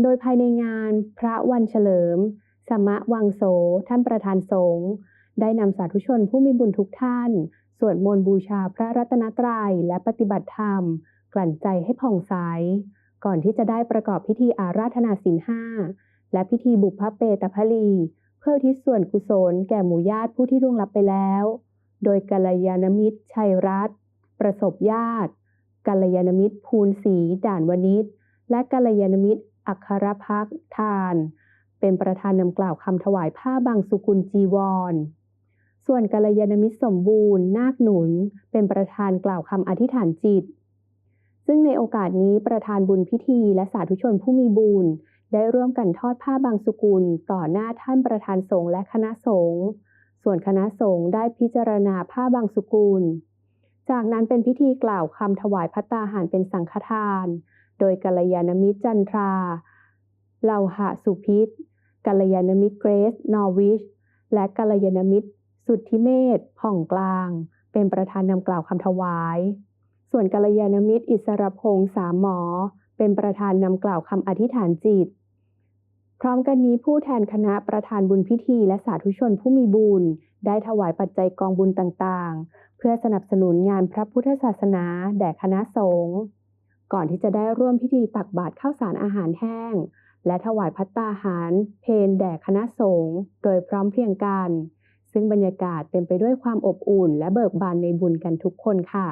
โดยภายในงานพระวันเฉลิม สมะวังโส ท่านประธานสงฆ์ได้นำสาธุชนผู้มีบุญทุกท่าน สวดมนต์บูชาพระรัตนตรัยและปฏิบัติธรรม กลั่นใจให้ผ่องใส ก่อนที่จะได้ประกอบพิธีอาราธนาศีลห้า และพิธีบุพเพตพลี เพื่อทิศส่วนกุศลแก่หมู่ญาติผู้ที่ล่วงลับไปแล้ว โดยกัลยาณมิตร ชัยรัตน์ประสบญาติกัลยาณมิตร ภูลศรีด่านวณิชและกัลยาณมิตร อัครพักทาน เป็นประธานนำกล่าวคำถวายผ้าบางสุกุลจีวร ส่วนกัลยาณมิตรสมบูรณ์ นาคหนุน เป็นประธานกล่าวคำอธิษฐานจิต ซึ่งในโอกาสนี้ประธานบุญพิธีและสาธุชนผู้มีบุญได้ร่วมกันทอดผ้าบางสุกุล ต่อหน้าท่านประธานสงฆ์และคณะสงฆ์ส่วนคณะสงฆ์ได้พิจารณาผ้าบางสุกุล จากนั้นเป็นพิธีกล่าวคำถวายพัตตาหารเป็นสังฆทาน โดยกัลยาณมิตรจันทรา เหล่าหะสุพิษกัลยาณมิตรเกรซนอร์วิช และกัลยาณมิตร สุทธิเมธผ่องกลาง เป็นประธานนำกล่าวคำถวาย ส่วนกัลยาณมิตรอิสรพงษ์สามหมอ เป็นประธานนำกล่าวคำอธิษฐานจิต พร้อมกันนี้ผู้แทนคณะประธานบุญพิธีและสาธุชนผู้มีบุญ ได้ถวายปัจจัยกองบุญต่างๆ เพื่อสนับสนุนงานพระพุทธศาสนาแด่คณะสงฆ์ ก่อนที่จะได้ร่วมพิธีตักบาตรข้าวสารอาหารแห้ง และถวายพัตตาหาร เพนแด่คณะสงฆ์โดยพร้อมเพรียงกัน ซึ่งบรรยากาศเต็มไปด้วยความอบอุ่น และเบิกบานในบุญกันทุกคนค่ะ